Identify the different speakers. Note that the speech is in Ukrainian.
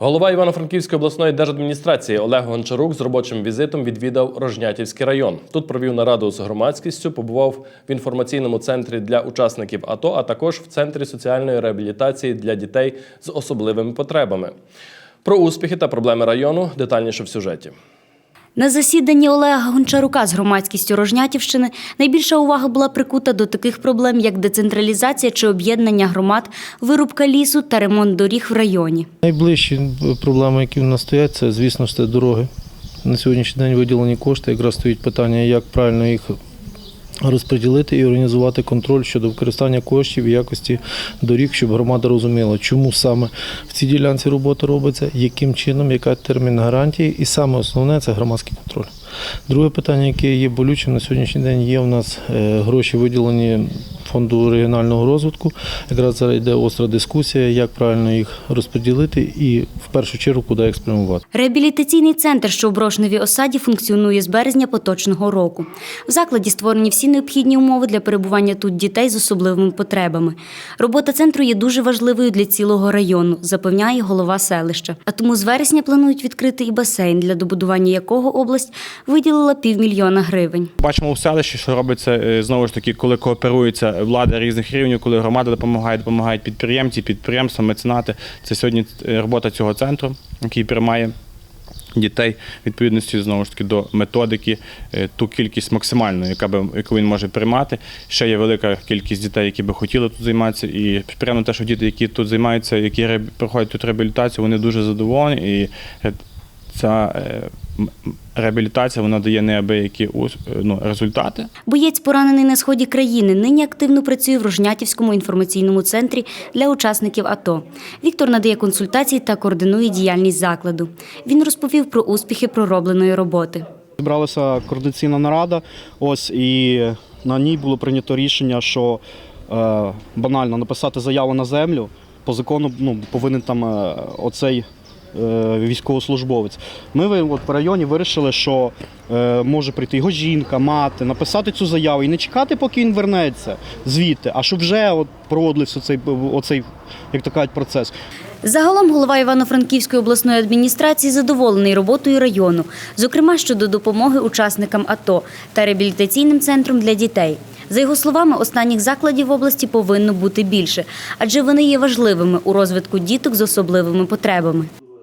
Speaker 1: Голова Івано-Франківської обласної держадміністрації Олег Гончарук з робочим візитом відвідав Рожнятівський район. Тут провів нараду з громадськістю, побував в інформаційному центрі для учасників АТО, а також в центрі соціальної реабілітації для дітей з особливими потребами. Про успіхи та проблеми району детальніше в сюжеті.
Speaker 2: На засіданні Олега Гончарука з громадськістю Рожнятівщини найбільша увага була прикута до таких проблем, як децентралізація чи об'єднання громад, вирубка лісу та ремонт доріг в районі.
Speaker 3: Найближчі проблеми, які в нас стоять, це, звісно ж, це дороги. На сьогоднішній день виділені кошти. Якраз стоїть питання, як правильно їх розподілити і організувати контроль щодо використання коштів і якості доріг, щоб громада розуміла, чому саме в цій ділянці робота робиться, яким чином, яка термін гарантії, і саме основне це громадський контроль. Друге питання, яке є болючим на сьогоднішній день, є у нас е, гроші виділені фонду регіонального розвитку. Якраз зараз йде остра дискусія, як правильно їх розподілити і в першу чергу куди їх спрямувати.
Speaker 2: Реабілітаційний центр, що в Брошневій осаді, функціонує з березня поточного року. В закладі створені всі необхідні умови для перебування тут дітей з особливими потребами. Робота центру є дуже важливою для цілого району, запевняє голова селища. А тому з вересня планують відкрити і басейн, для добудування якого область виділила півмільйона гривень.
Speaker 4: Бачимо у селищі, що робиться е, знову ж таки, коли кооперується влада різних рівнів, коли громада допомагає, допомагають підприємці, підприємства, меценати. Це сьогодні е, робота цього центру, який приймає дітей відповідності знову ж таки до методики, е, ту кількість максимальну, яка би яку він може приймати. Ще є велика кількість дітей, які би хотіли тут займатися. І приємно те, що діти, які тут займаються, які проходять тут реабілітацію, вони дуже задоволені. І е, ця реабілітація вона дає неабиякі е, ну, результати.
Speaker 2: Боєць, поранений на сході країни, нині активно працює в Рожнятівському інформаційному центрі для учасників АТО. Віктор надає консультації та координує діяльність закладу. Він розповів про успіхи проробленої роботи.
Speaker 5: Зібралася координаційна нарада, ось і на ній було прийнято рішення, що е, банально написати заяву на землю. По закону ну, повинен там е, оцей військовослужбовець. Ми от, в районі вирішили, що е, може прийти його жінка, мати, написати цю заяву і не чекати, поки він вернеться звідти, а щоб вже от, проводився цей, оцей, як то кажуть, процес.
Speaker 2: Загалом голова Івано-Франківської обласної адміністрації задоволений роботою району, зокрема щодо допомоги учасникам АТО та реабілітаційним центром для дітей. За його словами, останніх закладів в області повинно бути більше, адже вони є важливими у розвитку діток з особливими потребами.